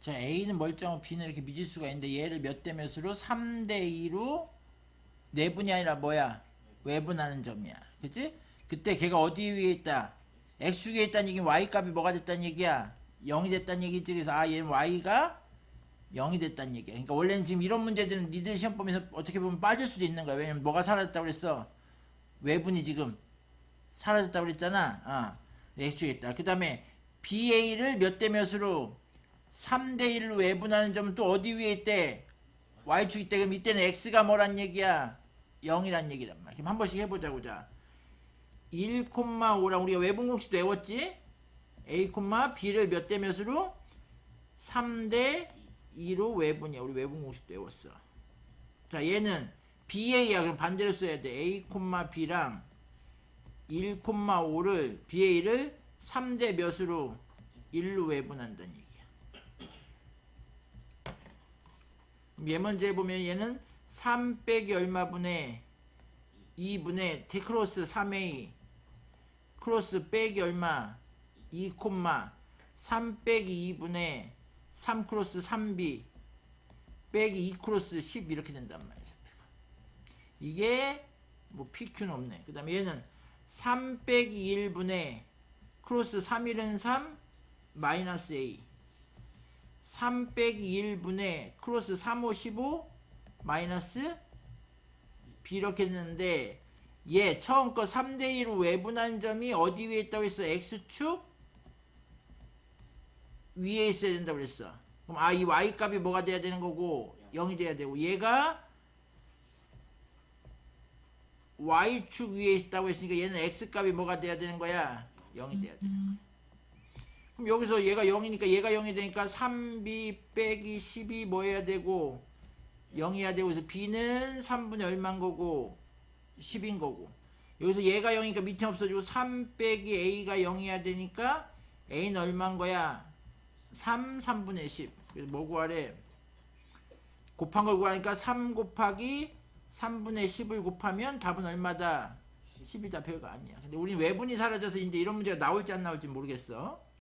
자, A는 멀쩡하고 B는 이렇게 미지수가 있는데 얘를 몇 대 몇으로 3 대 2로 내분이 아니라 뭐야? 외분하는 점이야. 그치? 그때 걔가 어디 위에 있다? X축에 있다는 얘기는 Y 값이 뭐가 됐다는 얘기야? 0이 됐다는 얘기지. 그래서 아, 얘는 Y가 0이 됐다는 얘기야. 그러니까 원래는 지금 이런 문제들은 니들 시험 보면서 어떻게 보면 빠질 수도 있는 거야. 왜냐면 뭐가 사라졌다고 그랬어? 외분이 지금 사라졌다고 그랬잖아. 아, X축에 있다. 그 다음에 BA를 몇 대 몇으로 3대 1로 외분하는 점은 또 어디 위에 있대? Y축 있대. 그럼 이때는 X가 뭐란 얘기야? 0이란 얘기란 말이야. 그럼 한 번씩 해보자고, 자. 1,5랑 우리가 외분 공식도 외웠지? A, B를 몇 대 몇으로? 3대 2로 외분이야. 우리 외분 공식도 외웠어. 자, 얘는 BA야. 그럼 반대로 써야 돼. A, B랑 1,5를 BA를 3대 몇으로 1로 외분한다는 얘 먼저 해보면 얘는 3 빼기 얼마분의 2분의 테 크로스 3A 크로스 빼기 얼마 2 콤마 3 빼기 2분의 3 크로스 3B 빼기 2 크로스 10 이렇게 된단. 좌표가. 이게 뭐 PQ는 없네. 그 다음에 얘는 3 빼기 1분의 크로스 3일은 3 마이너스 A 3 빼기 1분의 크로스 3, 5, 15 마이너스 B 이렇게 됐는데 얘 처음 거 3대 2로 외분한 점이 어디 위에 있다고 했어? X축 위에 있어야 된다고 그랬어. 그럼 아 이 Y 값이 뭐가 돼야 되는 거고 0이 돼야 되고 얘가 Y축 위에 있다고 했으니까 얘는 X 값이 뭐가 돼야 되는 거야? 0이 돼야 되는 거야. 그럼 여기서 얘가 0이니까 얘가 0이 되니까 3B 빼기 10이 뭐 해야 되고 0이어야 되고 그래서 B는 3분의 얼마인 거고 10인 거고. 여기서 얘가 0이니까 밑에 없어지고 3 빼기 A가 0이어야 되니까 A는 얼마인 거야. 3 3분의 10 그래서 뭐 구하래? 곱한 걸 구하니까 3 곱하기 3분의 10을 곱하면 답은 얼마다? 10이다. 별거 아니야. 근데 우린 외분이 사라져서 이제 이런 문제가 나올지 안 나올지 모르겠어